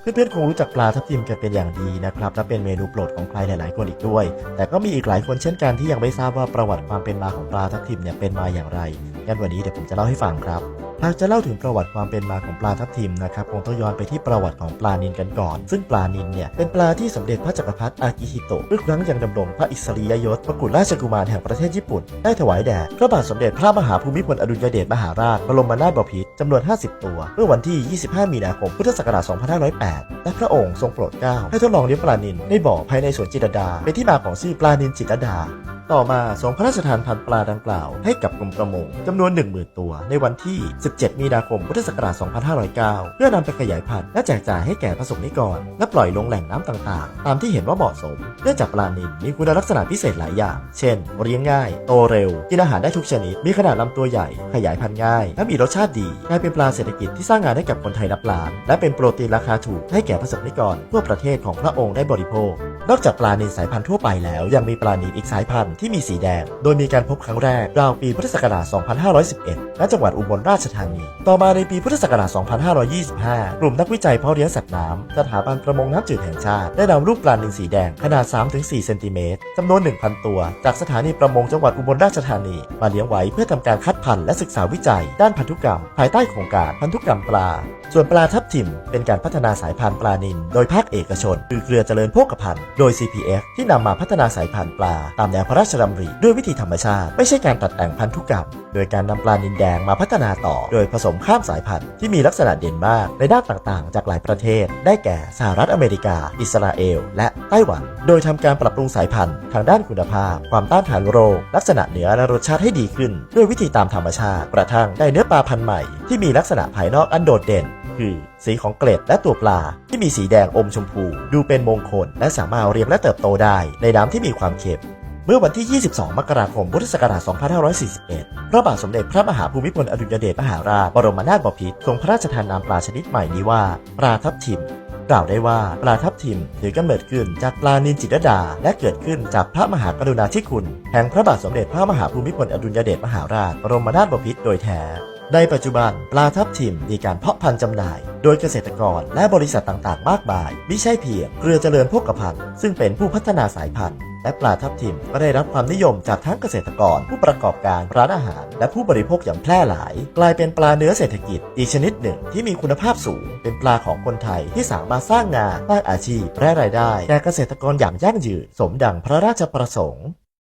เพื่อนๆคงรู้จักปลาทับทิมกันเป็นอย่างดีนะครับและเป็นเมนูโปรดของใครหลายๆคนอีกด้วย แต่ก็มีอีกหลายคนเช่นกันที่ยังไม่ทราบว่าประวัติความเป็นมาของปลาทับทิมเนี่ยเป็นมาอย่างไร งั้นวันนี้เดี๋ยวผมจะเล่าให้ฟังครับหากจะเล่าถึงประวัติความเป็นมาของปลาทับทิมนะครับคงต้องย้อนไปที่ประวัติของปลานิลกันก่อน ซึ่งปลานิลเนี่ยเป็นปลาที่สมเด็จพระจักรพรรดิอากิฮิโตะเมื่อครั้งยังดำรงพระอิสริยยศพระกุฎราชกุมารแห่งประเทศญี่ปุ่น ได้ถวายแด่พระบาทสมเด็จพระมหาภูมิพลอดุลยเดชมหาราชบรมนาถบพิตรจำนวน 50 ตัว เมื่อวันที่ 25 มีนาคมพุทธศักราช 2508 และพระองค์ทรงโปรดเกล้าให้ทดลองเลี้ยงปลานิลในบ่อภายในสวนจิตรดา เป็นที่มาของชื่อปลานิลจิตรดา ต่อมาทรงพระราชทานพันธุ์ปลาดังกล่าวให้กับกรมประมงจำนวน 10,000 ตัว ในวันที่ 17 มีนาคม พุทธศักราช 2509 เพื่อนำไปขยายพันธุ์และแจกจ่ายให้แก่ประสงค์นิกร และปล่อยลงแหล่งน้ำต่างๆ ตามที่เห็นว่าเหมาะสม เนื่องจากปลานิลมีคุณลักษณะพิเศษหลายอย่าง เช่น เลี้ยงง่าย โตเร็ว กินอาหารได้ทุกชนิด มีขนาดลำตัวใหญ่ ขยายพันธุ์ง่าย และมีรสชาติดีกลายเป็นปลาเศรษฐกิจที่สร้างงานให้กับคนไทยนับล้าน และเป็นโปรตีนราคาถูกให้แก่ประสงค์นิกรทั่วประเทศของพระองค์ได้บริโภค นอกจากปลานิลสายพันธุ์ทั่วไปแล้วยังมีปลานิลอีกสายพันธุ์ที่มีสีแดง โดยมีการพบครั้งแรกราวปีพุทธศักราช 2511 ณ จังหวัดอุบลราชธานี ต่อมาในปีพุทธศักราช 2525 กลุ่มนักวิจัยเพาะเลี้ยงสัตว์น้ำสถาบันประมงน้ำจืดแห่งชาติ ได้นำรูปปลานิลสีแดงขนาด 3-4 เซนติเมตรจำนวน 1,000 ตัว จากสถานีประมงจังหวัดอุบลราชธานี มาเลี้ยงไว้เพื่อทำการคัดพันธุ์และศึกษาวิจัย ด้านพันธุกรรม ภายใต้โครงการพันธุกรรมปลา ส่วนปลาทับทิม เป็นการพัฒนาสายพันธุ์ปลานิลโดยภาคเอกชน คือเครือเจริญโภคภัณฑ์โดย CPF ที่นำมาพัฒนาสายพันธุ์ปลาตามแนวพระราชดำริด้วยวิธีธรรมชาติ ไม่ใช่การตัดแต่งพันธุกรรม โดยการนำปลานิลแดงมาพัฒนาต่อ โดยผสมข้ามสายพันธุ์ที่มีลักษณะเด่นมากในด้านต่างๆ จากหลายประเทศ ได้แก่สหรัฐอเมริกา อิสราเอล และไต้หวัน โดยทำการปรับปรุงสายพันธุ์ทางด้านคุณภาพ ความต้านทานโรค ลักษณะเนื้อและรสชาติให้ดีขึ้น ด้วยวิธีตามธรรมชาติ กระทั่งได้เนื้อปลาพันธุ์ใหม่ ที่มีลักษณะภายนอกอันโดดเด่นคือสีของเกล็ดและตัวปลา ที่มีสีแดงอมชมพู ดูเป็นมงคล และสามารถเรียงและเติบโตได้ ในน้ำที่มีความเค็ม เมื่อวันที่ 22 มกราคม พุทธศักราช 2541 พระบาทสมเด็จพระมหาภูมิพลอดุลยเดชมหาราช บรมนาถบพิตรทรงพระราชทานนามปลาชนิดใหม่นี้ว่า ปลาทับทิม กล่าวได้ว่าปลาทับทิมถือกำเนิดขึ้นจากปลานินจิตรดา และเกิดขึ้นจากพระมหากรุณาธิคุณ แห่งพระบาทสมเด็จพระมหาภูมิพลอดุลยเดชมหาราช บรมนาถบพิตรโดยแท้ในปัจจุบันปลาทับทิมมีการเพาะพันธุ์จำหน่าย โดยเกษตรกรและบริษัทต่างๆ มากมาย ไม่ใช่เพียงเครือเจริญโภคภัณฑ์ซึ่งเป็นผู้พัฒนาสายพันธุ์ และปลาทับทิมก็ได้รับความนิยมจากทั้งเกษตรกร ผู้ประกอบการร้านอาหาร และผู้บริโภคอย่างแพร่หลาย กลายเป็นปลาเนื้อเศรษฐกิจ อีกชนิดหนึ่งที่มีคุณภาพสูง เป็นปลาของคนไทยที่สามารถสร้างงานสร้างอาชีพและรายได้แก่เกษตรกรอย่างยั่งยืนสมดังพระราชประสงค์